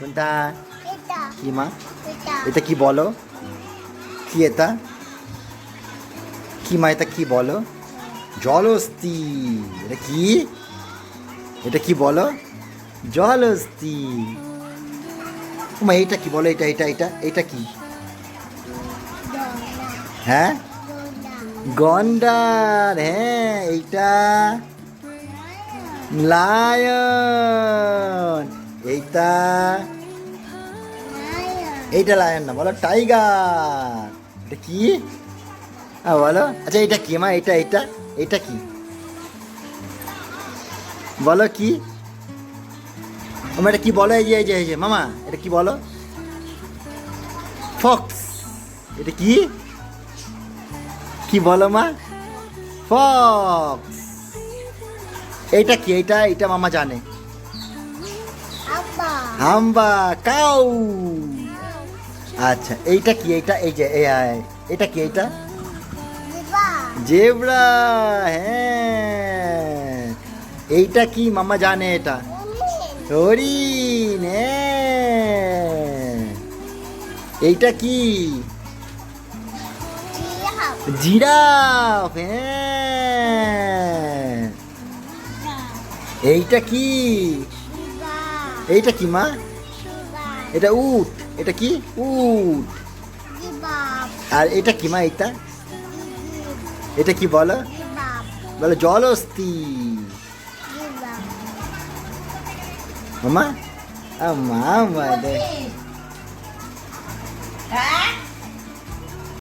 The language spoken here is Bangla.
কোনটা? এটা। কি মা? এটা। কি বলো? কি এটা? কি মা এটা কি বলো? জলস্তি এটা কি? এটা কি বলো? জলস্তি মা এটা কি বলো? এটা এটা এটা এটা কি? হ্যাঁ? গন্ডার হ্যাঁ এইটা। লায়ন। লায়ন এইটা লায়ন না, বলো টাইগার এটা কি? হ্যাঁ বলো। আচ্ছা এটা কি মা? এটা এটা এটা কি? বলো কি? আমার এটা কি বলো? এই যে এই যে এই যে, মামা, এটা কি বলো? ফক্স এটা কি? কি বলো মা? ফক্স এইটা কি? এইটা এইটা মামা জানে। হাম্বা। কাউ। আচ্ছা এইটা কি? এইটা এই যে আয়, এটা কি এইটা? জেব্রা। হ্যাঁ। এইটা কি? মামা জানে এটা। হরিণ হ্যাঁ। এইটা কি? জিরাফ। হ্যাঁ। এইটা কি? এইটা কি মা? এটা উট। এটা কি? উট। আর এটা কি মা এটা এটা কি বলো? বলো জলস্তি মামা? কঠিন